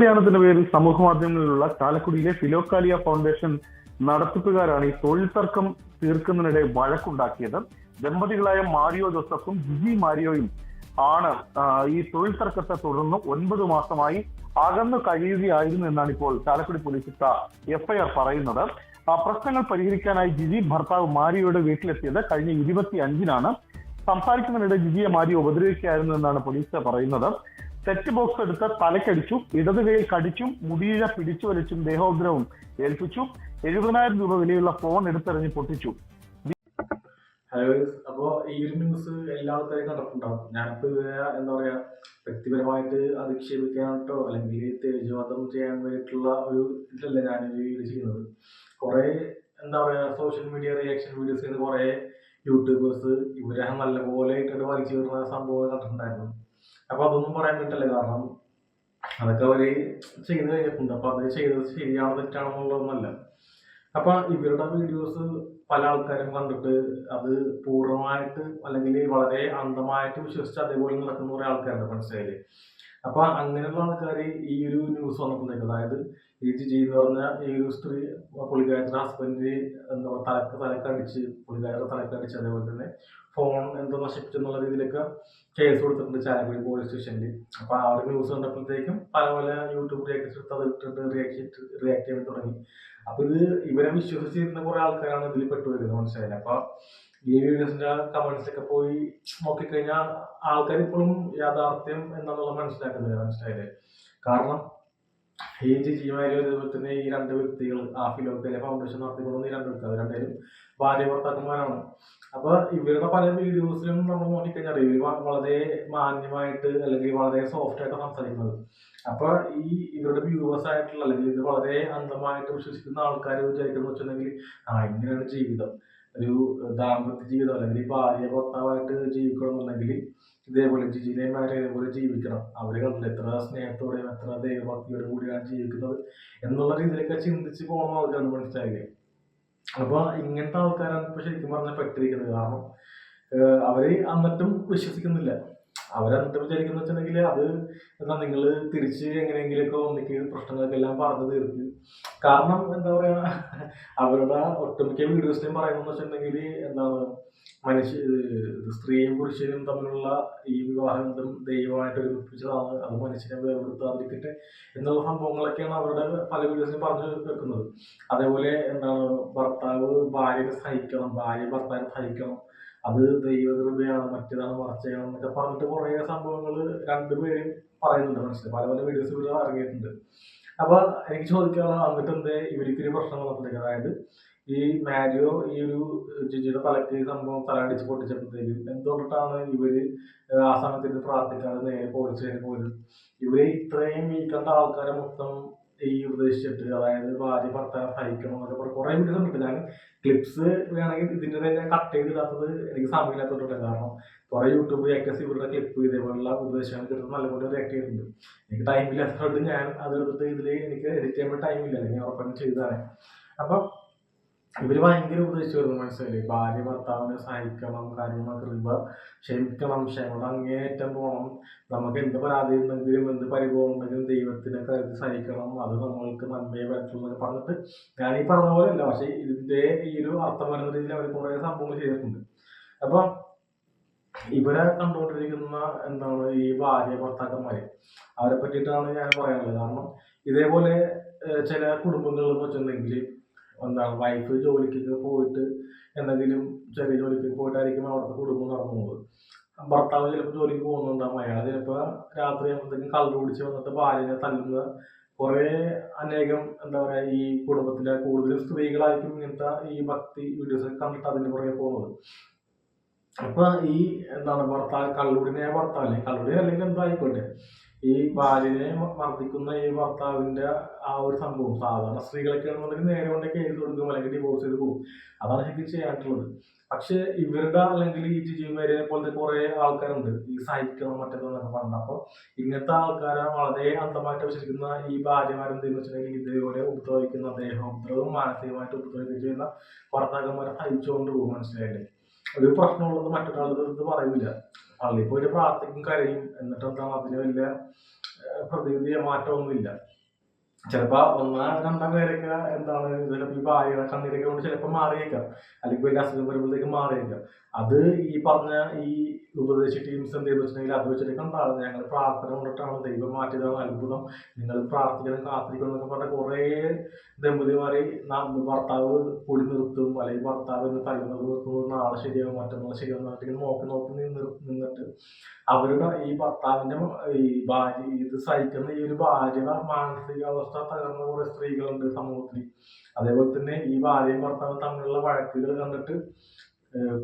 ധ്യാനത്തിന്റെ പേരിൽ സമൂഹ മാധ്യമങ്ങളിലുള്ള ചാലക്കുടിയിലെ ഫിലോക്കാലിയ ഫൗണ്ടേഷൻ നടത്തിപ്പുകാരാണ് ഈ തൊഴിൽ തർക്കം തീർക്കുന്നതിനിടെ വഴക്കുണ്ടാക്കിയത്. ദമ്പതികളായ മാരിയോ ജോസഫും ജിജി മാരിയോയും ആണ് ഈ തൊഴിൽ തർക്കത്തെ തുടർന്ന് ഒൻപത് മാസമായി അകന്നു കഴിയുകയായിരുന്നു എന്നാണ് ഇപ്പോൾ ചാലക്കുടി പോലീസ് ഇട്ട എഫ്ഐആർ പറയുന്നത്. പ്രശ്നങ്ങൾ പരിഹരിക്കാനായി ജിജി ഭർത്താവ് മാരിയോയുടെ വീട്ടിലെത്തിയത് കഴിഞ്ഞ ഇരുപത്തി അഞ്ചിനാണ് സംസാരിക്കുന്നതിനിടെ ജിജിയെ മാരിയോ ഉപദ്രവിക്കുകയായിരുന്നു എന്നാണ് പോലീസ് പറയുന്നത്. സെറ്റ് ബോക്സ് എടുത്ത് തലക്കടിച്ചു ഇടത് കൈയിൽ കടിച്ചും മുടിയിഴ പിടിച്ചു വലിച്ചും ദേഹോദ്രവം ഏൽപ്പിച്ചു. എഴുപതിനായിരം രൂപ വിലയുള്ള ഫോൺ എടുത്തെറിഞ്ഞ് പൊട്ടിച്ചു. Hello guys. അപ്പോ ഈ ഒരു ന്യൂസ് എല്ലാ ആൾക്കാരും കണ്ടിട്ടുണ്ടാവും എന്താ പറയാ വ്യക്തിപരമായിട്ട് അധിക്ഷേപിക്കാനായിട്ടോ അല്ലെങ്കിൽ തേജവാദം ചെയ്യാൻ വേണ്ടിയിട്ടുള്ള ഒരു ഇതല്ല ഞാൻ ഇത് ചെയ്യുന്നത്. കുറെ എന്താ പറയാ സോഷ്യൽ മീഡിയ റിയാക്ഷൻ വീഡിയോസ് ചെയ്യുന്ന കുറെ യൂട്യൂബേഴ്സ് ഇവരെ നല്ലപോലെ ഇട്ടിട്ട് വലിച്ചു വരുന്ന സംഭവം കണ്ടിട്ടുണ്ടായിരുന്നു. അപ്പൊ അതൊന്നും പറയാൻ പറ്റില്ല കാരണം അതൊക്കെ അവർ ചെയ്ത് കഴിഞ്ഞിട്ടുണ്ട്. അപ്പൊ അത് ചെയ്തത് ശരിയാണോ തെറ്റാണെന്നുള്ളതൊന്നുമല്ല. അപ്പൊ ഇവരുടെ വീഡിയോസ് പല ആൾക്കാരും കണ്ടിട്ട് അത് പൂർണമായിട്ട് അല്ലെങ്കിൽ വളരെ അന്ധമായിട്ട് വിശ്വസിച്ച് അതേപോലെ നടക്കുന്ന കുറെ ആൾക്കാരുണ്ട് മനസ്സിലായില്ലേ? അപ്പൊ അങ്ങനെയുള്ള ആൾക്കാർ ഈ ഒരു ന്യൂസ് വന്നപ്പോഴത്തേക്ക് അതായത് ഈ ജിജി എന്ന് പറഞ്ഞ ഈ ഒരു സ്ത്രീ പുള്ളിക്കാരത്തിന്റെ ഹസ്ബൻഡ് എന്താ തലക്ക് തലക്കടിച്ച് പുള്ളിക്കാരുടെ തലക്കടിച്ച് അതേപോലെ തന്നെ ഫോൺ എന്തോ നശിപ്പിച്ചു എന്നുള്ള രീതിയിലൊക്കെ കേസ് കൊടുത്തിട്ടുണ്ട് ചാലക്കുടി പോലീസ് സ്റ്റേഷനിൽ അപ്പൊ ആ ഒരു ന്യൂസ് കണ്ടപ്പോഴത്തേക്കും പല പല യൂട്യൂബ് റിയാക്ടേഴ്സ് എടുത്ത് അത് ഇട്ടിട്ട് റിയാക്ട് റിയാക്ട് ചെയ്യാൻ തുടങ്ങി. അപ്പൊ ഇത് ഇവരെ വിശ്വസിച്ചിരുന്ന കുറെ ആൾക്കാരാണ് ഇതിൽ പെട്ടുവരുന്നത് മനസ്സിലായില്ല? അപ്പൊ ഈ വീഡിയോസിന്റെ കമന്റ്സ് ഒക്കെ പോയി നോക്കിക്കഴിഞ്ഞാൽ ആൾക്കാർ ഇപ്പോഴും യാഥാർത്ഥ്യം എന്താണെന്നുള്ളത് മനസ്സിലാക്കുന്നില്ല മനസ്സിലായില്ലേ കാരണം ഈ ജിജിമാരും ഇതുപോലെ തന്നെ ഈ രണ്ട് വ്യക്തികൾ ആ ഫിലോക്കയിലെ ഫൗണ്ടേഷൻ നടത്തിക്കൊണ്ടുവന്ന ഈ രണ്ട് വ്യക്തികൾ രണ്ടുപേരും ഭാര്യ ഭർത്താക്കന്മാരാണ്. അപ്പൊ ഇവരുടെ പല വീഡിയോസിലും നമ്മൾ നോക്കിക്കഴിഞ്ഞാൽ ഇവർ വളരെ മാന്യമായിട്ട് അല്ലെങ്കിൽ വളരെ സോഫ്റ്റ് ആയിട്ട് സംസാരിക്കുന്നത്. അപ്പൊ ഈ ഇവരുടെ വ്യൂവേഴ്സ് ആയിട്ടുള്ള അല്ലെങ്കിൽ ഇത് വളരെ അന്ധമായിട്ട് വിശ്വസിക്കുന്ന ആൾക്കാർ വിചാരിക്കുന്ന വെച്ചിട്ടുണ്ടെങ്കിൽ ആ ഇങ്ങനെയാണ് ജീവിതം. ഒരു ദാമ്പത്യ ജീവിതം അല്ലെങ്കിൽ ഭാര്യ ഭർത്താവായിട്ട് ജീവിക്കണം എന്നുണ്ടെങ്കിൽ ഇതേപോലെ ജിജിനെമാരെ ഇതേപോലെ ജീവിക്കണം. അവർ കണ്ടില്ല എത്ര സ്നേഹത്തോടെയും എത്ര ദൈവഭക്തിയോടും കൂടിയാണ് ജീവിക്കുന്നത് എന്നുള്ള രീതിയിലൊക്കെ ചിന്തിച്ച് പോകുന്ന ആൾക്കാരാണ് മനസ്സിലായില്ലേ? അപ്പൊ ഇങ്ങനത്തെ ആൾക്കാരാണ് ഇപ്പൊ ശരിക്കും പറഞ്ഞാൽ പെട്ടിരിക്കുന്നത്. കാരണം അവർ എന്നിട്ടും വിശ്വസിക്കുന്നില്ല. അവരെന്നിട്ട് വിചാരിക്കുന്ന വെച്ചിട്ടുണ്ടെങ്കിൽ അത് എന്താ നിങ്ങൾ തിരിച്ച് എങ്ങനെയെങ്കിലുമൊക്കെ ഒന്നിക്ക് പ്രശ്നങ്ങളൊക്കെ എല്ലാം പറഞ്ഞു തീർത്ത്. കാരണം എന്താ പറയാ അവരുടെ ഒട്ടുമിക്ക വീഡിയോസിലും പറയുന്നത് വെച്ചിട്ടുണ്ടെങ്കിൽ എന്താണ് മനുഷ്യ സ്ത്രീയും പുരുഷനും തമ്മിലുള്ള ഈ വിവാഹബന്ധം ദൈവമായിട്ട് ഒരുമിപ്പിച്ചതാണ് അത് മനുഷ്യനെ വേർപെടുത്താതിരിക്കട്ടെ എന്നുള്ള സംഭവങ്ങളൊക്കെയാണ് അവരുടെ പല വീഡിയോസിലും പറഞ്ഞു വെക്കുന്നത്. അതേപോലെ എന്താണ് ഭർത്താവ് ഭാര്യയെ സഹിക്കണം ഭാര്യ ഭർത്താവിനെ സഹിക്കണം അത് ദൈവകൃപയാണ്? മറ്റേതാണ്? മറച്ചയാണ് എന്നൊക്കെ പറഞ്ഞിട്ട് കുറേ സംഭവങ്ങൾ രണ്ടുപേരും പറയുന്നുണ്ട് മനസ്സിൽ പല പല വീഡിയോസ് ഇവിടെ ഇറങ്ങിയിട്ടുണ്ട്. അപ്പൊ എനിക്ക് ചോദിക്കാനുള്ള വന്നിട്ട് എന്തേ ഇവർക്കൊരു പ്രശ്നം വന്നപ്പോഴത്തേക്ക് അതായത് ഈ മാരിയോ ഈ ഒരു ജിജിയുടെ തലക്ക് സംഭവം തല തലടിച്ച് പൊട്ടിച്ചപ്പോഴത്തേക്കും എന്തുകൊണ്ടിട്ടാണ് ഇവർ ആ സമയത്ത് പ്രാർത്ഥിക്കാതെ നേരെ പോലീസ് പോയത്? ഇവർ ഇത്രയും ഈ കണ്ട ആൾക്കാരെ മൊത്തം ഈ ഉപദേശിച്ചിട്ട് അതായത് ഭാര്യ ഭർത്താവ് സഹിക്കണം എന്നൊക്കെ പറഞ്ഞു കുറെ വീഡിയോസ് ഉണ്ട് ഞാൻ ക്ലിപ്സ് വേണമെങ്കിൽ ഇതിന്റെ തന്നെ കട്ട് ചെയ്തിടാത്തത് എനിക്ക് സമയമില്ലാത്തതുകൊണ്ട് കാരണം കുറേ യൂട്യൂബ് റിയാക്ടേഴ്സ് ഇവരുടെ ക്ലിപ്പ് ഇതേപോലുള്ള ഉപദേശങ്ങൾ കിട്ടുന്ന നല്ലപോലെ റിയാക്ട് ചെയ്തിട്ടുണ്ട്. എനിക്ക് ടൈമില്ലാത്തതുകൊണ്ട് ഞാൻ അതെടുത്ത് ഇതിൽ എനിക്ക് എഡിറ്റ് ചെയ്യാൻ ടൈമില്ല ഞാൻ ഉറപ്പാണ് ചെയ്തതാണ്. അപ്പം ഇവർ ഭയങ്കര ഉപദേശിച്ചു മനസ്സിലായി ഭാര്യ ഭർത്താവിനെ സഹിക്കണം കാര്യങ്ങളൊക്കെ കൃപ ക്ഷമിക്കണം ക്ഷമയുടെ അങ്ങേയറ്റം പോകണം നമുക്ക് എന്ത് പരാതി ഉണ്ടെങ്കിലും എന്ത് പരിഭവം ഉണ്ടെങ്കിലും ദൈവത്തിനെ കരുതി സഹിക്കണം. അത് നമ്മൾക്ക് നന്മയെ പറ്റുള്ളൂ എന്നൊക്കെ പറഞ്ഞിട്ട് ഞാൻ ഈ പറഞ്ഞ പോലെ അല്ല പക്ഷെ ഇതിന്റെ ഈ ഒരു അർത്ഥം വരുന്ന രീതിയിൽ അവർ കുറെ സംഭവങ്ങൾ ചെയ്തിട്ടുണ്ട്. അപ്പൊ ഇവരെ കണ്ടുകൊണ്ടിരിക്കുന്ന എന്താണ് ഈ ഭാര്യ ഭർത്താക്കന്മാര് അവരെ പറ്റിയിട്ടാണ് ഞാൻ പറയാനുള്ളത്. കാരണം ഇതേപോലെ ചില കുടുംബങ്ങളിൽ വെച്ചിട്ടുണ്ടെങ്കിൽ എന്താണ് വൈഫ് ജോലിക്കൊക്കെ പോയിട്ട് എന്തെങ്കിലും ചെറിയ ജോലിക്കൊക്കെ പോയിട്ടായിരിക്കും അവിടുത്തെ കുടുംബം നടന്നു പോകുന്നത് ഭർത്താവ് ചിലപ്പോൾ ജോലിക്ക് പോകുന്നുണ്ടാവും. അയാൾ ചിലപ്പോൾ രാത്രി എന്തെങ്കിലും കള്ളു കുടിച്ച് വന്നിട്ട് ഭാര്യനെ തല്ലുന്ന കുറേ അനേകം എന്താ പറയുക ഈ കുടുംബത്തിലെ കൂടുതലും സ്ത്രീകളായിരിക്കും ഇങ്ങനത്തെ ഈ ഭക്തി വീഡിയോസ് കണ്ടിട്ട് അതിന്റെ പുറകെ പോകുന്നത്. അപ്പോൾ ഈ എന്താണ് ഭർത്താവ് കള്ളുടിനെ അല്ലെങ്കിൽ കള്ളുടി അല്ലെങ്കിൽ എന്തായിക്കോട്ടെ. ഈ ഭാര്യനെ മർദ്ദിക്കുന്ന ഈ ഭർത്താവിന്റെ ആ ഒരു സംഭവം. സാധാരണ സ്ത്രീകളൊക്കെ ആണെന്നുണ്ടെങ്കിൽ നേരെ കൊണ്ട് കേസ് കൊടുക്കും അല്ലെങ്കിൽ ഡിവോഴ്സ് ചെയ്ത് പോകും. അതാണ് ശരിക്കും ചെയ്യാനായിട്ടുള്ളത് പക്ഷെ ഇവരുടെ അല്ലെങ്കിൽ ഈ ജിജിമാരെ പോലത്തെ കുറെ ആൾക്കാരുണ്ട്. ഈ സഹിക്കണം മറ്റേതെന്നൊക്കെ പറഞ്ഞത് അപ്പൊ ഇങ്ങനത്തെ ആൾക്കാരെ വളരെ അന്ധമായിട്ട് വിശ്വസിക്കുന്ന ഈ ഭാര്യമാരെന്ത് വെച്ചിട്ടുണ്ടെങ്കിൽ ഇതേപോലെ ഉപദ്രവിക്കുന്ന അദ്ദേഹം ഉപദ്രവം മാനസികമായിട്ട് ഉപദ്രവിക്കുകയും ചെയ്യുന്ന ഭർത്താക്കന്മാരെ സഹിച്ചുകൊണ്ട് പോകും. മനസ്സിലായില്ലേ? ഒരു പ്രശ്നമുള്ളത് മറ്റൊരാളുടെ അടുത്ത് പറയൂല പള്ളിയിൽ പോയിട്ട് പ്രാർത്ഥിക്കും കരയും. എന്നിട്ട് എന്താണ് അതിന് വലിയ പ്രതിവിധിയ മാറ്റമൊന്നുമില്ല. ചിലപ്പോ ഒന്നാ രണ്ടാം പേരൊക്കെ എന്താണ് ചിലപ്പോ ഈ ഭാര്യയുടെ കണ്ണീരൊക്കെ കൊണ്ട് ചിലപ്പോ മാറിയേക്കാം. അല്ലെങ്കിൽ വലിയ അസുഖം വരുമ്പോഴത്തേക്ക് മാറിയേക്കാം. അത് ഈ പറഞ്ഞ ഈ ഉപദേശ ടീംസ് എന്ത് വെച്ചിട്ടുണ്ടെങ്കിൽ അത് വെച്ചിട്ട് കണ്ടാണ് ഞങ്ങൾ പ്രാർത്ഥന കൊണ്ടിട്ടാണ്. ദൈവം മാറ്റിയതാണ് അത്ഭുതം. നിങ്ങൾ പ്രാർത്ഥിക്കണം കാത്തിരിക്കണം എന്നൊക്കെ പറഞ്ഞ കുറേ ദമ്പതിമാരെ ഭർത്താവ് കൂടി നിർത്തും. അല്ലെങ്കിൽ ഭർത്താവ് എന്ന് തല്ലുന്നത് നിർത്തുമ്പോൾ നാളെ ശരിയാവും മറ്റന്നാൾ ശരിയാവും നോക്കി നോക്കി നിന്നിട്ട് അവരുടെ ഈ ഭർത്താവിന്റെ ഈ ഭാര്യ ഇത് സഹിക്കുന്ന ഈ ഒരു ഭാര്യയുടെ മാനസികാവസ്ഥ തകർന്ന കുറേ സ്ത്രീകളുണ്ട് സമൂഹത്തിൽ. അതേപോലെ തന്നെ ഈ ഭാര്യയും ഭർത്താവും തമ്മിലുള്ള വഴക്കുകൾ കണ്ടിട്ട്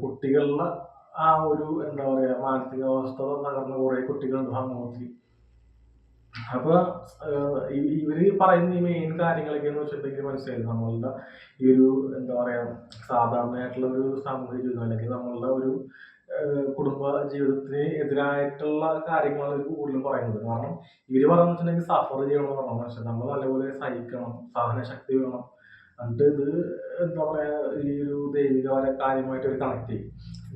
കുട്ടികളുടെ ആ ഒരു എന്താ പറയാ മാനസികാവസ്ഥ തകർന്ന കുറെ കുട്ടികളുണ്ട് സമൂഹത്തിൽ അപ്പൊ ഇവർ പറയുന്ന ഈ മെയിൻ കാര്യങ്ങളൊക്കെ എന്ന് വെച്ചിട്ടുണ്ടെങ്കിൽ മനസ്സിലായി. നമ്മളുടെ ഈ ഒരു എന്താ പറയാ സാധാരണയായിട്ടുള്ള ഒരു സാമൂഹിക ജീവിതം അല്ലെങ്കിൽ നമ്മളുടെ ഒരു കുടുംബ ജീവിതത്തിന് എതിരായിട്ടുള്ള കാര്യങ്ങളാണ് ഇവർ കൂടുതലും പറയുന്നത്. കാരണം ഇവർ പറയുന്നത് സഫർ ചെയ്യണം പറഞ്ഞു പക്ഷെ നമ്മൾ നല്ലപോലെ സഹിക്കണം സഹന ശക്തി വേണം. എന്നിട്ട് ഇത് എന്താ പറയാ ഈ ഒരു ദൈവികപര കാര്യമായിട്ട് ഒരു കണക്ട് ചെയ്യും.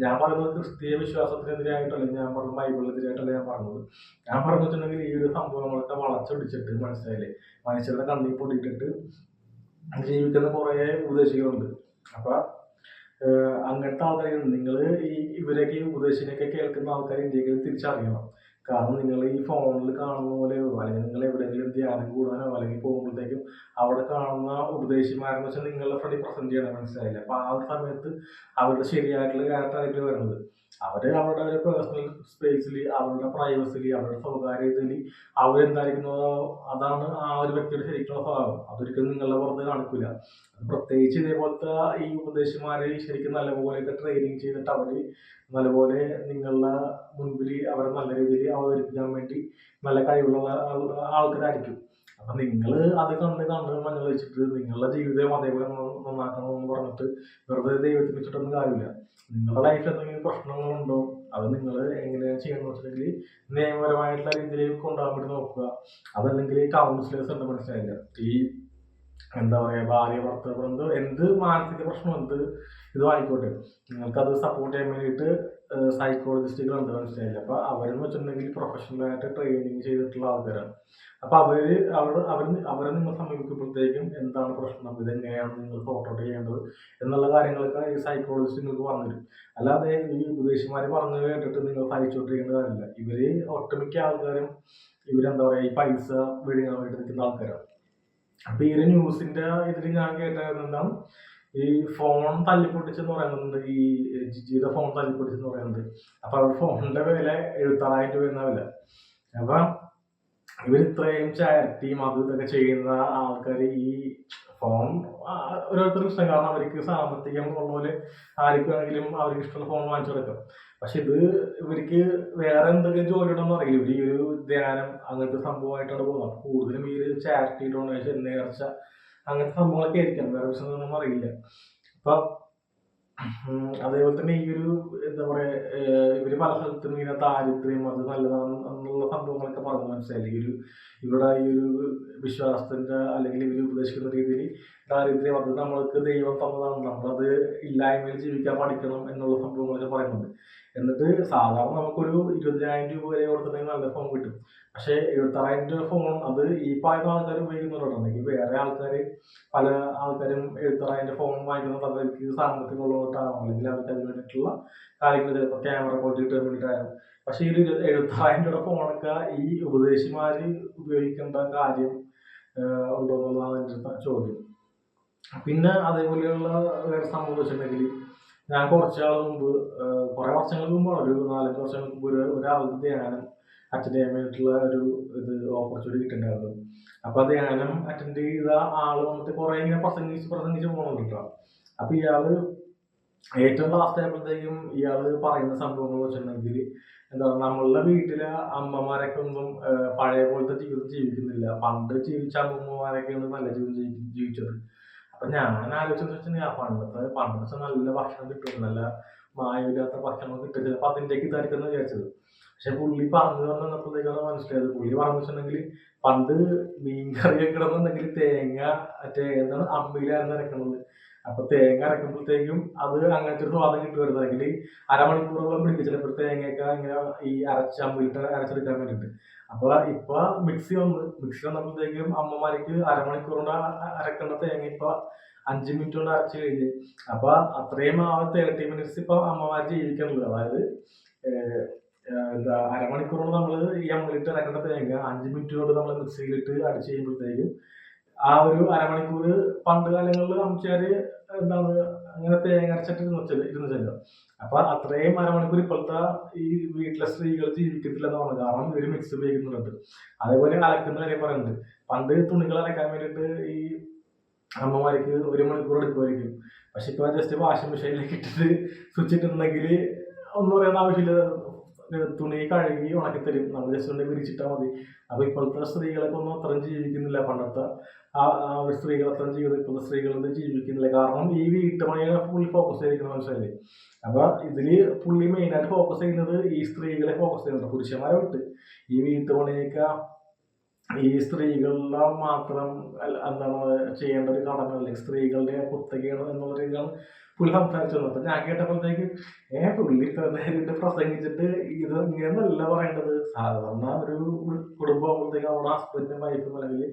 ഞാൻ പറയുന്നത് ക്രിസ്തീയ വിശ്വാസത്തിനെതിരായിട്ടല്ല ഞാൻ പറഞ്ഞത് ബൈബിളിനെതിരായിട്ടല്ല ഞാൻ പറഞ്ഞത്. ഞാൻ പറഞ്ഞു വെച്ചിട്ടുണ്ടെങ്കിൽ ഈ ഒരു സംഭവങ്ങളൊക്കെ വളച്ചൊടിച്ചിട്ട് മനസ്സിലായില്ലേ? മനുഷ്യരുടെ കണ്ണിൽ പൊടിയിട്ടിട്ട് ജീവിക്കുന്ന കുറേ ഉപദേശികളുണ്ട്. അപ്പൊ അങ്ങനത്തെ ആൾക്കാരുണ്ട് നിങ്ങൾ ഈ ഇവരൊക്കെ ഈ ഉപദേശിനെയൊക്കെ കേൾക്കുന്ന ആൾക്കാർ ഇന്ത്യയ്ക്ക് തിരിച്ചറിയണം. കാരണം നിങ്ങൾ ഈ ഫോണിൽ കാണുന്ന പോലെയോ അല്ലെങ്കിൽ നിങ്ങൾ എവിടെയെങ്കിലും ധ്യാനം കൂടാനോ അല്ലെങ്കിൽ പോകുമ്പോഴത്തേക്കും അവിടെ കാണുന്ന ഉപദേശിമാരെന്ന് വെച്ചാൽ നിങ്ങളുടെ ഫ്രണ്ടിൽ പ്രസന്റ് ചെയ്യണം. മനസ്സിലായില്ല? അപ്പോൾ ആ ഒരു സമയത്ത് അവരുടെ ശരിയായിട്ടുള്ള ക്യാരക്ടറായിട്ട് വരുന്നത്. അവർ അവരുടെ ഒരു പേഴ്സണൽ സ്പേസിൽ അവരുടെ പ്രൈവസിൽ അവരുടെ സ്വകാര്യതയിൽ അവരെന്തായിരിക്കുന്നതോ അതാണ് ആ ഒരു വ്യക്തിയുടെ ശരിക്കുള്ള സ്വഭാവം. അതൊരിക്കലും നിങ്ങളുടെ പുറത്ത് കാണിക്കില്ല പ്രത്യേകിച്ച് ഇതേപോലത്തെ ഈ ഉപദേശിമാരെ ശരിക്കും നല്ലപോലെയൊക്കെ ട്രെയിനിങ് ചെയ്തിട്ട് അവർ നല്ലപോലെ നിങ്ങളുടെ മുൻപിൽ അവരെ നല്ല രീതിയിൽ അവതരിപ്പിക്കാൻ വേണ്ടി നല്ല കഴിവുള്ള ആൾ- ആൾക്കാരായിരിക്കും. അപ്പൊ നിങ്ങൾ അത് കണ്ട് കണ്ട് മഞ്ഞൾ വെച്ചിട്ട് നിങ്ങളുടെ ജീവിതം അതേപോലെ നന്നാക്കണം നന്നാക്കണമെന്ന് പറഞ്ഞിട്ട് വെറുതെ ദൈവത്തിന് വെച്ചിട്ടൊന്നും കാര്യമില്ല. നിങ്ങളുടെ ലൈഫിൽ എന്തെങ്കിലും പ്രശ്നങ്ങളുണ്ടോ? അത് നിങ്ങൾ എങ്ങനെയാണ് ചെയ്യണമെന്ന് വെച്ചിട്ടുണ്ടെങ്കിൽ നിയമപരമായിട്ടുള്ള രീതിയിലേക്ക് കൊണ്ടുപോകാൻ വേണ്ടി നോക്കുക. അതല്ലെങ്കിൽ കൗൺസിലേഴ്സ് ഉണ്ട് മനസ്സിലായില്ല. ഈ എന്താ പറയാ ഭാര്യ ഭർത്തൃ എന്ത് എന്ത് മാനസിക പ്രശ്നം എന്ത് ഇതും ആയിക്കോട്ടെ. നിങ്ങൾക്കത് സപ്പോർട്ട് ചെയ്യാൻ വേണ്ടിയിട്ട് സൈക്കോളജിസ്റ്റുകളുണ്ട് മനസ്സിലായില്ല? അപ്പൊ അവരെന്ന് വെച്ചിട്ടുണ്ടെങ്കിൽ പ്രൊഫഷണലായിട്ട് ട്രെയിനിങ് ചെയ്തിട്ടുള്ള ആൾക്കാരാണ്. അപ്പോൾ അവർ അവർ അവർ അവരെ നിങ്ങൾ സമീപിക്കുമ്പോഴത്തേക്കും എന്താണ് പ്രശ്നം? ഇതെങ്ങനെയാണ് നിങ്ങൾ സോർട്ട് ഔട്ട് ചെയ്യേണ്ടത്? എന്നുള്ള കാര്യങ്ങളൊക്കെ ഈ സൈക്കോളജിസ്റ്റ് നിങ്ങൾക്ക് പറഞ്ഞുതരും അല്ലാതെ ഈ ഉപദേശിമാര് പറഞ്ഞു കേട്ടിട്ട് നിങ്ങൾ സഹിച്ചോണ്ടിരിക്കേണ്ട കാര്യമില്ല. ഇവർ ഒട്ടുമിക്ക ആൾക്കാരും ഇവരെന്താ പറയാ ഈ പൈസ വെടിയാൻ വേണ്ടി നിൽക്കുന്ന ആൾക്കാരാണ്. അപ്പൊ ഈ ഒരു ന്യൂസിന്റെ ഇതിൽ ഞാൻ കേട്ടായിരുന്നു എന്താണ് ഈ ഫോൺ തല്ലിപ്പൊട്ടിച്ചെന്ന് പറയുന്നുണ്ട് ഈ ജിജിയുടെ ഫോൺ തല്ലിപ്പൊട്ടിച്ചെന്ന് പറയുന്നുണ്ട് അപ്പൊ അവരുടെ ഫോണിന്റെ വില എഴുപത്താറായിരം രൂപ എന്ന അപ്പൊ ഇവർ ഇത്രയും ചാരിറ്റിയും അത് ഇതൊക്കെ ചെയ്യുന്ന ആൾക്കാർ ഈ ഫോൺ ഓരോരുത്തർക്കും ഇഷ്ടം. കാരണം അവർക്ക് സാമ്പത്തികം ഉള്ളപോലെ ആർക്കാണെങ്കിലും അവർക്ക് ഇഷ്ടമുള്ള ഫോൺ വാങ്ങിച്ചു കൊടുക്കാം. പക്ഷെ ഇത് ഇവർക്ക് വേറെ എന്തെങ്കിലും ജോലി ഉണ്ടെന്ന് അറിയില്ല. ഇവർ ഈ ഒരു ധ്യാനം അങ്ങനത്തെ സംഭവമായിട്ടാണ് പോകുന്നത്. അപ്പൊ കൂടുതലും ഈ ഒരു ചാരിറ്റി ഡൊണേഷൻ നേർച്ച അങ്ങനത്തെ സംഭവങ്ങളൊക്കെ ആയിരിക്കാം. വേറെ വിഷയം അറിയില്ല. അപ്പൊ അതേപോലെ തന്നെ ഈ ഒരു എന്താ പറയാ ഇവർ പല സ്ഥലത്തും ഇങ്ങനെ ദാരിദ്ര്യം അത് നല്ലതാണ് എന്നുള്ള സംഭവങ്ങളൊക്കെ പറഞ്ഞു. മനസ്സിലായി ഈ ഒരു ഇവിടെ ഈ ഒരു വിശ്വാസത്തിന്റെ അല്ലെങ്കിൽ ഇവർ ഉപദേശിക്കുന്ന രീതിയിൽ ദാരിദ്ര്യം അത് നമ്മൾക്ക് ദൈവം തന്നതാണ് നമ്മളത് ഇല്ലായ്മയിൽ ജീവിക്കാൻ പഠിക്കണം എന്നുള്ള സംഭവങ്ങളൊക്കെ പറയുന്നുണ്ട്. എന്നിട്ട് സാധാരണ നമുക്കൊരു ഇരുപതിനായിരം രൂപ വരെ കൊടുത്തിട്ടുണ്ടെങ്കിൽ നല്ല ഫോൺ കിട്ടും. പക്ഷേ എഴുപത്താറായിരം രൂപ ഫോൺ അത് ഈ പറയുന്ന ആൾക്കാർ ഉപയോഗിക്കുന്നുണ്ടെങ്കിൽ വേറെ ആൾക്കാർ പല ആൾക്കാരും എഴുപത്താറായിരം ഫോൺ വാങ്ങിക്കുന്നത് അവർക്ക് സാമ്പത്തിക ഉള്ളതുകൊണ്ടാകും അല്ലെങ്കിൽ അവർക്ക് അതിന് വേണ്ടിയിട്ടുള്ള കാര്യങ്ങൾ ചിലപ്പോൾ ക്യാമറ ക്വാളിറ്റി കിട്ടാൻ വേണ്ടിയിട്ടായിരുന്നു പക്ഷേ ഈ ഒരു എഴുപത്താറായിരം രൂപ ഫോണൊക്കെ ഈ ഉപദേശിമാർ ഉപയോഗിക്കേണ്ട കാര്യം ഉണ്ടോ എന്നുള്ളതാണ് എന്റെ ചോദ്യം. പിന്നെ അതേപോലെയുള്ള വേറെ സംഭവം വെച്ചിട്ടുണ്ടെങ്കിൽ ഞാൻ കുറച്ച് നാൾ മുമ്പ് കുറേ വർഷങ്ങൾക്ക് മുമ്പാണ് ഒരു നാലഞ്ച് വർഷങ്ങൾക്ക് മുമ്പ് ഒരു ഒരാൾക്ക് ധ്യാനം അറ്റൻഡ് ചെയ്യാൻ വേണ്ടിയിട്ടുള്ള ഒരു ഇത് ഓപ്പർച്യൂണിറ്റി കിട്ടുന്നുണ്ടായിരുന്നു അപ്പൊ ആ ധ്യാനം അറ്റൻഡ് ചെയ്ത ആൾ വന്നിട്ട് കുറെ ഇങ്ങനെ പ്രസംഗിച്ച് പ്രസംഗിച്ച് പോകുന്നുണ്ട് കേട്ടോ അപ്പൊ ഇയാൾ ഏറ്റവും ലാസ്റ്റ് ആയപ്പോഴത്തേക്കും ഇയാൾ പറയുന്ന സംഭവങ്ങൾ വെച്ചിട്ടുണ്ടെങ്കിൽ എന്താ നമ്മളുടെ വീട്ടിലെ അമ്മമാരൊക്കെ ഒന്നും പഴയ പോലത്തെ ജീവിതം ജീവിക്കുന്നില്ല. പണ്ട് ജീവിച്ച അമ്മമാരൊക്കെയാണ് നല്ല ജീവിതം ജീവി- ജീവിച്ചത്. അപ്പൊ ഞാൻ ആലോചിച്ചെന്ന് വെച്ചിട്ടുണ്ടെങ്കിൽ പണ്ടത്തെ പണ്ടത്തെ പണ്ട് നല്ല ഭക്ഷണം കിട്ടും നല്ല മായമില്ലാത്ത ഭക്ഷണം കിട്ടും ചിലപ്പോൾ അതിന്റെയൊക്കെ ഇതായിരിക്കും വിചാരിച്ചത്. പക്ഷെ പുള്ളി പറഞ്ഞു തന്നപ്പോഴത്തേക്കാണ് മനസ്സിലായത്. പുള്ളി പറഞ്ഞു വെച്ചിട്ടുണ്ടെങ്കിൽ പണ്ട് മീൻകറി കറിയൊക്കെ ഇടുന്നുണ്ടെങ്കിൽ തേങ്ങ മറ്റേ എന്താണ് അമ്മിയിലായിരുന്നു അരക്കണത് അപ്പൊ തേങ്ങ അരക്കുമ്പോഴത്തേക്കും അത് അങ്ങനത്തെ ഒരു സ്വാദം കിട്ടുമായിരുന്നു അല്ലെങ്കിൽ അരമണിക്കൂറോളം പിടിപ്പിച്ചിട്ട് തേങ്ങയൊക്കെ ഇങ്ങനെ ഈ അരച്ച അമ്മിലിട്ട് അരച്ചെടുക്കാൻ വേണ്ടിയിട്ട്. അപ്പൊ ഇപ്പൊ മിക്സി വന്ന് മിക്സി വന്നപ്പോഴത്തേക്കും അമ്മമാർക്ക് അരമണിക്കൂർ കൊണ്ട് അരക്കേണ്ട തേങ്ങ ഇപ്പൊ അഞ്ച് മിനിറ്റ് കൊണ്ട് അരച്ചു കഴിഞ്ഞ്. അപ്പൊ അത്രയും ആ തേർട്ടി മിനിറ്റ്സ് ഇപ്പൊ അമ്മമാർ ജീവിക്കണുള്ളൂ അതായത് എന്താ അരമണിക്കൂർ കൊണ്ട് നമ്മൾ ഈ അമ്മിലിട്ട് അരക്കേണ്ട തേങ്ങ അഞ്ച് മിനിറ്റ് കൊണ്ട് നമ്മൾ മിക്സിയിലിട്ട് അടിച്ച് കഴിയുമ്പോഴത്തേക്കും ആ ഒരു അരമണിക്കൂർ പണ്ട് കാലങ്ങളിൽ അമ്മച്ചാര് എന്താണ് അങ്ങനത്തെ തേങ്ങ അരച്ചിട്ട് ഇരുന്ന് ചെല്ലും അപ്പൊ അത്രയും അരമണിക്കൂർ ഇപ്പോഴത്തെ ഈ വീട്ടിലെ സ്ത്രീകൾ ജീവിക്കത്തില്ല എന്നാണ് കാരണം ഇവർ മിക്സ് ഉപയോഗിക്കുന്നുണ്ട്. അതേപോലെ അലക്കുന്ന കാര്യം പറയുന്നുണ്ട്. പണ്ട് തുണികൾ അലക്കാൻ വേണ്ടിയിട്ട് ഈ അമ്മമാർക്ക് ഒരു മണിക്കൂർ എടുക്കുമായിരിക്കും. പക്ഷെ ഇപ്പൊ ജസ്റ്റ് വാഷിംഗ് മെഷീനിലേക്ക് ഇട്ടിട്ട് സ്വിച്ച് ഇട്ടിട്ടുണ്ടെങ്കിൽ ഒന്നും പറയേണ്ട ആവശ്യമില്ല. തുണി കഴുകി ഉണക്കി തരും നമ്മൾ ജസ്റ്റ് കൊണ്ട് വിരിച്ചിട്ടാൽ മതി. അപ്പോൾ ഇപ്പോഴത്തെ സ്ത്രീകളൊക്കെ ഒന്നും അത്രയും ജീവിക്കുന്നില്ല. പണ്ടത്തെ ആ ഒരു സ്ത്രീകൾ അത്രയും ജീവിതം ഇപ്പോഴത്തെ സ്ത്രീകളൊന്നും ജീവിക്കുന്നില്ല. കാരണം ഈ വീട്ടുപണിയെ ഫുൾ ഫോക്കസ് ചെയ്തിരിക്കുന്ന മനസ്സിലായി അപ്പൊ ഇതിൽ പുള്ളി മെയിനായിട്ട് ഫോക്കസ് ചെയ്യുന്നത് ഈ സ്ത്രീകളെ ഫോക്കസ് ചെയ്യുന്നുണ്ട്. പുരുഷന്മാരെ വിട്ട്. ഈ വീട്ടുപണിയൊക്കെ ഈ സ്ത്രീകളുടെ മാത്രം എന്താണ് ചെയ്യേണ്ട ഒരു കടമ സ്ത്രീകളുടെ കുത്തകയാണ് എന്നുള്ള രീതിയിലാണ് പുള്ളി സംസാരിച്ചത് അപ്പൊ ഞാൻ കേട്ടപ്പോഴത്തേക്ക് ഏ പുള്ളി തന്നെ പ്രസംഗിച്ചിട്ട് ഇത് ഇങ്ങനെയല്ല പറയേണ്ടത്. സാധാരണ ഒരു കുടുംബം ആകുമ്പോഴത്തേക്ക് അവിടെ ഹസ്ബൻഡും വൈഫും അല്ലെങ്കിൽ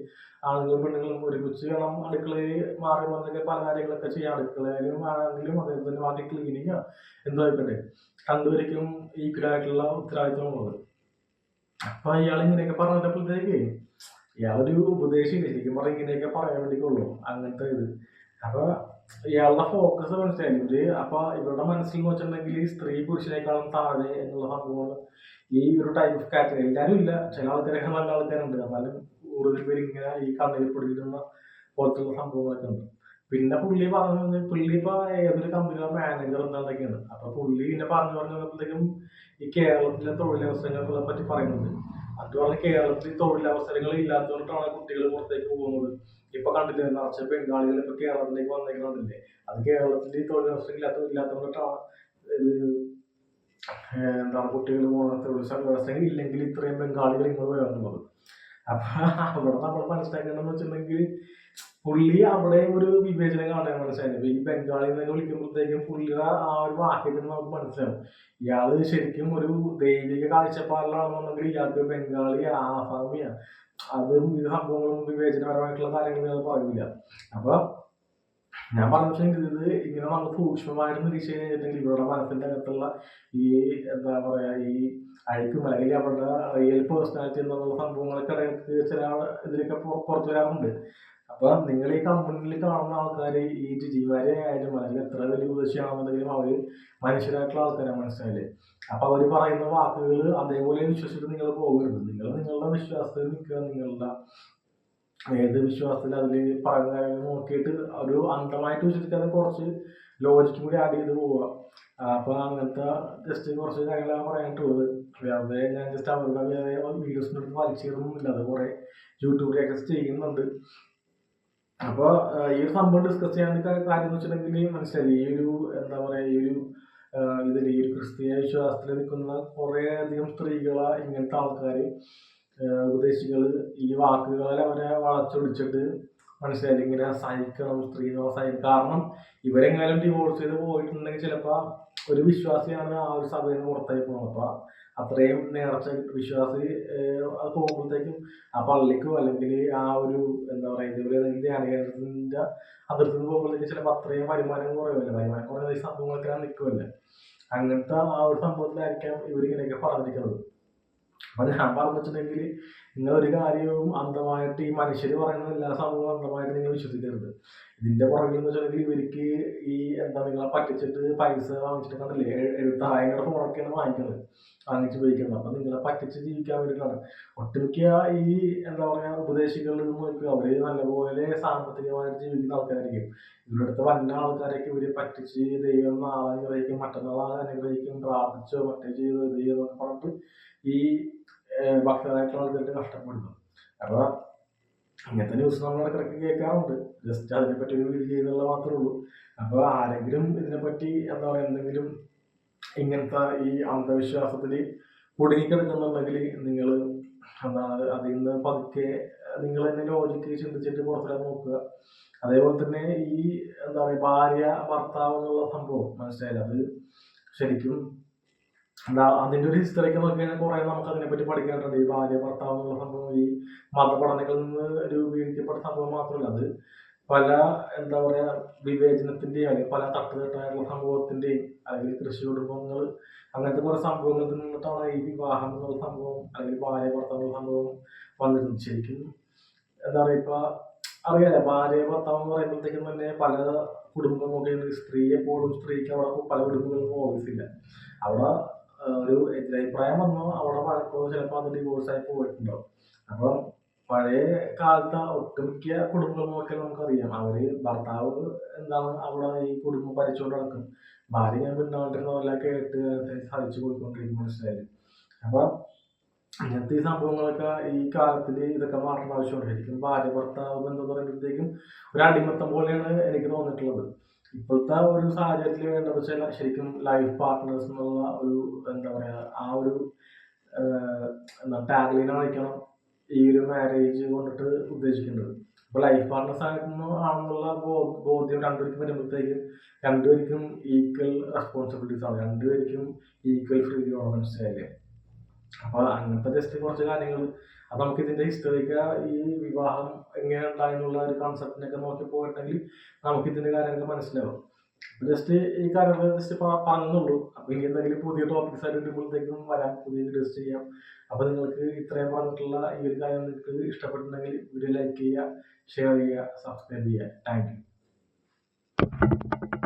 ആണുങ്ങളും പെണ്ണുങ്ങളും ഒരുമിച്ച് വേണം അടുക്കളയിൽ മാറി വന്നിട്ട് പല കാര്യങ്ങളൊക്കെ ചെയ്യാം. അടുക്കളയിലും ആണെങ്കിലും അതേപോലെ തന്നെ ബാക്കി ക്ലീനിങ് എന്തോ ആയിക്കോട്ടെ. രണ്ടുപേർക്കും ഈക്വൽ ആയിട്ടുള്ള ഉത്തരവാദിത്തമുള്ളത് അപ്പൊ അയാൾ ഇങ്ങനെയൊക്കെ പറഞ്ഞപ്പോഴത്തേക്ക് ഇയാളൊരു ഉപദേശി ശരിക്കും പറഞ്ഞാൽ ഇങ്ങനെയൊക്കെ പറയാൻ വേണ്ടിക്കുള്ളൂ അങ്ങനത്തെ ഇത്. അപ്പൊ ഇയാളുടെ ഫോക്കസ് മനസ്സിലായി ഇവർ അപ്പൊ ഇവരുടെ മനസ്സിൽ വെച്ചിട്ടുണ്ടെങ്കിൽ ഈ സ്ത്രീ പുരുഷനേക്കാളും താഴെ എന്നുള്ള സംഭവങ്ങൾ ഈ ഒരു ടൈപ്പ് ഓഫ് കാറ്റഗറി എല്ലാവരും ഇല്ല. ചില ആൾക്കാരൊക്കെ നല്ല ആൾക്കാരുണ്ട്. എന്നാലും കൂടുതൽ പേര് ഇങ്ങനെ ഈ കണ്ണിൽ പിടിക്കുന്ന പോലത്തുള്ള സംഭവങ്ങളൊക്കെ ഉണ്ട്. പിന്നെ പുള്ളി പറഞ്ഞു പുള്ളി ഇപ്പൊ ഏതൊരു കമ്പനിയുടെ മാനേജർ എന്താണ്ടൊക്കെയാണ് അപ്പൊ പുള്ളി പിന്നെ പറഞ്ഞു പറഞ്ഞു വന്നപ്പോഴത്തേക്കും ഈ കേരളത്തിലെ തൊഴിലവസരങ്ങളെ പറ്റി പറയുന്നുണ്ട്. അത് പറഞ്ഞ കേരളത്തിൽ തൊഴിലവസരങ്ങൾ ഇല്ലാത്തതുകൊണ്ടാണ് കുട്ടികൾ പുറത്തേക്ക് പോകുന്നത്. ഇപ്പൊ കണ്ടില്ലേ നിറച്ച ബംഗാളികൾ ഇപ്പൊ കേരളത്തിലേക്ക് വന്നേക്കുന്നുണ്ടല്ലേ അത് കേരളത്തിൽ തൊഴിലവസരം ഇല്ലാത്ത ഇല്ലാത്തതുകൊണ്ടാണ് എന്താണ് കുട്ടികൾ പോകുന്ന തൊഴിലവസരം ഇല്ലെങ്കിൽ ഇത്രയും ബംഗാളികൾ ഇങ്ങോട്ട് വരാറുള്ളത് അപ്പൊ അവിടെ നമ്മൾ മനസ്സിലാക്കേണ്ടതെന്ന് വെച്ചിട്ടുണ്ടെങ്കിൽ പുള്ളി അവിടെ ഒരു വിവേചനം കാണാൻ മനസ്സിലായി ഈ ബംഗാളി എന്നൊക്കെ വിളിക്കുമ്പോഴത്തേക്കും പുള്ളിയുടെ ആ ഒരു വാക്യത്തിന് നമുക്ക് മനസ്സിലാവും. ഇയാൾ ശരിക്കും ഒരു ദൈവിക കാഴ്ചപ്പാടിലാണെന്നുണ്ടെങ്കിൽ ഇയാൾക്ക് ബംഗാളി ആഫാമിയ അതും ഇത് സംഭവങ്ങളും വിവേചനപരമായിട്ടുള്ള കാര്യങ്ങൾ ഇയാൾ പറയില്ല അപ്പൊ ഞാൻ പറഞ്ഞു ഇത് ഇങ്ങനെ നമ്മൾ സൂക്ഷ്മമായിട്ട് നിരീക്ഷിച്ച് കഴിഞ്ഞിട്ടുണ്ടെങ്കിൽ ഇവരുടെ മനസ്സിന്റെ അകത്തുള്ള ഈ എന്താ പറയാ ഈ അഴുക്കും അല്ലെങ്കിൽ അവരുടെ റിയൽ പേഴ്സണാലിറ്റി എന്നുള്ള സംഭവങ്ങളൊക്കെ ഇടയ്ക്ക് ചില ഇതിലൊക്കെ പുറത്തു വരാറുണ്ട്. അപ്പൊ നിങ്ങൾ ഈ കമ്പനിയിൽ കാണുന്ന ആൾക്കാർ ഈ ജിജിമാരെ ആയാലും അല്ലെങ്കിൽ എത്ര വലിയ ഉപദേശിയാണെന്നുണ്ടെങ്കിലും അവർ മനുഷ്യരായിട്ടുള്ള ആൾക്കാരാണ് മനസ്സിലായില്ലേ? അപ്പൊ അവർ പറയുന്ന വാക്കുകൾ അതേപോലെ വിശ്വസിച്ചിട്ട് നിങ്ങൾ പോകരുത്. നിങ്ങൾ നിങ്ങളുടെ വിശ്വാസത്തിൽ നിൽക്കുക നിങ്ങളുടെ ഏത് വിശ്വാസത്തിൽ അതിൽ പറയുന്ന കാര്യങ്ങൾ നോക്കിയിട്ട് ഒരു അന്ധമായിട്ട് വിശ്വസിക്കാതെ കുറച്ച് ലോജിക്കും കൂടി ആഡ് ചെയ്ത് പോവുക. അപ്പൊ അങ്ങനത്തെ ജസ്റ്റ് കുറച്ച് കാര്യങ്ങളാണ് പറയാനായിട്ടുള്ളത് വെറുതെ ഞാൻ ജസ്റ്റ് അവരുടെ വീഡിയോസിനടുത്ത് വലിച്ചേറുന്നില്ല അത് കുറെ യൂട്യൂബിലൊക്കെ ചെയ്യുന്നുണ്ട്. അപ്പോൾ ഈ ഒരു സംഭവം ഡിസ്കസ് ചെയ്യാൻ കാര്യം എന്ന് വെച്ചിട്ടുണ്ടെങ്കിൽ മനസ്സിലായി. ഈ ഒരു എന്താ പറയാ ഈ ഒരു ഇതിൽ ഈ ഒരു ക്രിസ്തീയ വിശ്വാസത്തിൽ നിൽക്കുന്ന കുറേ അധികം സ്ത്രീകളെ ഇങ്ങനത്തെ ആൾക്കാർ ഉപദേശികൾ ഈ വാക്കുകളെ അവരെ വളച്ചൊടിച്ചിട്ട് മനസ്സിലായി. ഇങ്ങനെ സഹിക്കണം സ്ത്രീകളെ സഹിക്കണം. കാരണം ഇവരെങ്ങാനും ഡിവോഴ്സ് ചെയ്ത് പോയിട്ടുണ്ടെങ്കിൽ ചിലപ്പോൾ ഒരു വിശ്വാസിയാണ് ആ ഒരു സഭയിൽ നിന്ന് പുറത്തായി പോകുന്നത് അപ്പോൾ അത്രയും നേർച്ച വിശ്വാസി അത് പോകുമ്പോഴത്തേക്കും ആ പള്ളിക്കോ അല്ലെങ്കിൽ ആ ഒരു എന്താ പറയുക ഇതുപോലെ ഏതെങ്കിലും ധ്യാനകേന്ദ്രത്തിന്റെ അതിർത്തി നിന്ന് പോകുമ്പോഴത്തേക്ക് ചിലപ്പോൾ അത്രയും വരുമാനം കുറയുമല്ലോ. വരുമാനം കുറയുന്ന ഈ സംഭവങ്ങളൊക്കെ നിൽക്കുമല്ലോ. അങ്ങനത്തെ ആ ഒരു സംഭവത്തിലായിരിക്കാം ഇവരിങ്ങനെയൊക്കെ പറഞ്ഞിരിക്കുന്നത്. അപ്പൊ ഞാൻ പറഞ്ഞു വെച്ചിട്ടുണ്ടെങ്കിൽ നിങ്ങൾ ഒരു കാര്യവും അന്ധമായിട്ട് ഈ മനുഷ്യർ പറയുന്ന എല്ലാ സംഭവവും അന്ധമായിട്ട് നിങ്ങൾ വിശ്വസിക്കരുത്. ഇതിന്റെ പുറകിൽ എന്ന് വെച്ചിട്ടുണ്ടെങ്കിൽ ഇവർക്ക് ഈ എന്താ നിങ്ങളെ പറ്റിച്ചിട്ട് പൈസ വാങ്ങിച്ചിട്ട് കണ്ടില്ലേ? എഴുത്തായങ്ങളുടെ ഫോണൊക്കെയാണ് വാങ്ങിക്കുന്നത് വാങ്ങിച്ച് ഉപയോഗിക്കുന്നത് അപ്പൊ നിങ്ങളെ പറ്റിച്ച് ജീവിക്കാൻ വേണ്ടിയിട്ടാണ്. ഒട്ടുമിക്ക ഈ എന്താ പറയാ നിന്ന് നോക്കുക അവർ നല്ലപോലെ സാമ്പത്തികമായിട്ട് ജീവിക്കുന്ന ആൾക്കാരായിരിക്കും. ഇവരുടെ അടുത്ത് വന്ന ആൾക്കാരൊക്കെ ഇവർ പറ്റിച്ച് ദൈവം നാളെ അനുഗ്രഹിക്കും മറ്റന്നാൾ അനുഗ്രഹിക്കും പ്രാർത്ഥിച്ചോ മറ്റേ ചെയ്തോ ചെയ്തോ എന്നൊക്കെ പറഞ്ഞിട്ട് ഈ ഏഹ് ഭക്തരായിട്ടുള്ള ആൾക്കാർക്ക് കഷ്ടപ്പെടുന്നു അപ്പൊ ഇങ്ങനത്തെ ന്യൂസ് നമ്മൾ ഇടയ്ക്കിടയ്ക്ക് കേൾക്കാറുണ്ട്. ജസ്റ്റ് അതിനെപ്പറ്റി ഒരു വീഡിയോ ചെയ്യുന്നുള്ള മാത്രമേ ഉള്ളൂ. അപ്പോൾ ആരെങ്കിലും ഇതിനെപ്പറ്റി എന്താ പറയുക എന്തെങ്കിലും ഇങ്ങനത്തെ ഈ അന്ധവിശ്വാസത്തിൽ കുടുങ്ങിക്കിടക്കുന്നുണ്ടെങ്കിൽ നിങ്ങൾ എന്താണ് അതിൽ നിന്ന് പതുക്കെ നിങ്ങൾ തന്നെ ലോജിക്ക് ചിന്തിച്ചിട്ട് പുറത്തേക്ക് നോക്കുക. അതേപോലെ തന്നെ ഈ എന്താ പറയുക ഭാര്യ ഭർത്താവ് എന്നുള്ള സംഭവം മനസ്സിലായില്ല? അത് ശരിക്കും എന്താ അതിന്റെ ഒരു ഹിസ്റ്ററിക്ക് നോക്കി കഴിഞ്ഞാൽ കുറെ നമുക്ക് അതിനെപ്പറ്റി പഠിക്കാനുണ്ട്. ഈ ഭാര്യ ഭർത്താവ് എന്നുള്ള സംഭവം ഈ മതപഠനങ്ങളിൽ നിന്ന് രൂപീകരിക്കപ്പെട്ട സംഭവം മാത്രമല്ല. അത് പല എന്താ പറയാ വിവേചനത്തിന്റെയും അല്ലെങ്കിൽ പല തട്ടുകെട്ടായിട്ടുള്ള സംഭവത്തിന്റെയും അല്ലെങ്കിൽ കൃഷി കുടുംബങ്ങൾ അങ്ങനത്തെ കുറേ സംഭവങ്ങളിൽ നിന്നിട്ടാണ് ഈ വിവാഹം എന്നുള്ള സംഭവം അല്ലെങ്കിൽ ഭാര്യ ഭർത്താവ് സംഭവം വന്നിരുന്നത്. ശരിക്കും എന്താ പറയാ ഇപ്പൊ അറിയാലോ ഭാര്യ ഭർത്താവ് എന്ന് പറയുമ്പോഴത്തേക്കും തന്നെ പല കുടുംബം നോക്കിയാൽ സ്ത്രീ എപ്പോഴും സ്ത്രീക്ക് അവിടെ പല കുടുംബങ്ങൾക്കും ഓഫീസില്ല അവിടെ ഒരു എതിരഭിപ്രായം വന്നു. അവിടെ പലപ്പോഴും ചിലപ്പോൾ അത് ഡിവോഴ്സ് ആയി പോയിട്ടുണ്ടാവും. അപ്പം പഴയ കാലത്തെ ഒട്ടുമിക്ക കുടുംബങ്ങളൊക്കെ നമുക്കറിയാം. അവർ ഭർത്താവ് എന്താണ് അവിടെ ഈ കുടുംബം ഭരിച്ചുകൊണ്ട് നടക്കും ഭാര്യ ഞാൻ പിന്നാണ്ടിരുന്ന പോലെ കേട്ട് സഹിച്ചു പോയിക്കൊണ്ടിരിക്കും മനസ്സിലായാലും അപ്പൊ ഇങ്ങനത്തെ ഈ സംഭവങ്ങളൊക്കെ ഈ കാലത്തിൽ ഇതൊക്കെ മാറേണ്ട ആവശ്യമുണ്ട്. ശരിക്കും ഭാര്യ ഭർത്താവ് എന്ന് പറയുമ്പോഴത്തേക്കും ഒരു അടിമത്തം പോലെയാണ് എനിക്ക് തോന്നിയിട്ടുള്ളത്. ഇപ്പോഴത്തെ ഒരു സാഹചര്യത്തിൽ വേണ്ടത് വെച്ചാൽ ശരിക്കും ലൈഫ് പാർട്ട്നേഴ്സ് എന്നുള്ള ഒരു എന്താ പറയാ ആ ഒരു എന്താ ടാഗ്ലൈൻ ആയിരിക്കണം ഈ ഒരു മാരേജ് കൊണ്ടിട്ട് ഉദ്ദേശിക്കുന്നത്. ഇപ്പൊ ലൈഫ് പാർട്ട്നേഴ്സ് ആയിരുന്നു ആണെന്നുള്ള ബോധ്യം രണ്ടുപേർക്കും വരുമ്പോഴത്തേക്കും രണ്ടുപേർക്കും ഈക്വൽ റെസ്പോൺസിബിലിറ്റീസ് ആണ്. രണ്ടുപേർക്കും ഈക്വൽ ഫ്രീഡം ആണ് മനസ്സിലായില്ലേ? അപ്പൊ അങ്ങനത്തെ ജസ്റ്റ് കുറച്ച് കാര്യങ്ങൾ. അത് നമുക്ക് ഇതിന്റെ ഹിസ്റ്ററിക്ക ഈ വിവാഹം എങ്ങനെ ഉണ്ടായെന്നുള്ള ഒരു കൺസെപ്റ്റിനൊക്കെ നോക്കി പോയിട്ടുണ്ടെങ്കിൽ നമുക്ക് ഇതിന്റെ കാര്യങ്ങൾ മനസ്സിലാവും ജസ്റ്റ് ഈ കാര്യങ്ങൾ ജസ്റ്റ് പറഞ്ഞുള്ളൂ. അപ്പൊ ഇനി എന്തെങ്കിലും പുതിയ ടോപ്പിക്സ് ആയിട്ട് വരുമ്പോഴത്തേക്കും വരാം. പുതിയ വീഡിയോസ് ചെയ്യാം. അപ്പൊ നിങ്ങൾക്ക് ഇത്രയും പറഞ്ഞിട്ടുള്ള ഈ ഒരു കാര്യം നിങ്ങൾക്ക് ഇഷ്ടപ്പെട്ടിട്ടുണ്ടെങ്കിൽ വീഡിയോ ലൈക്ക് ചെയ്യുക ഷെയർ ചെയ്യുക സബ്സ്ക്രൈബ് ചെയ്യുക. താങ്ക്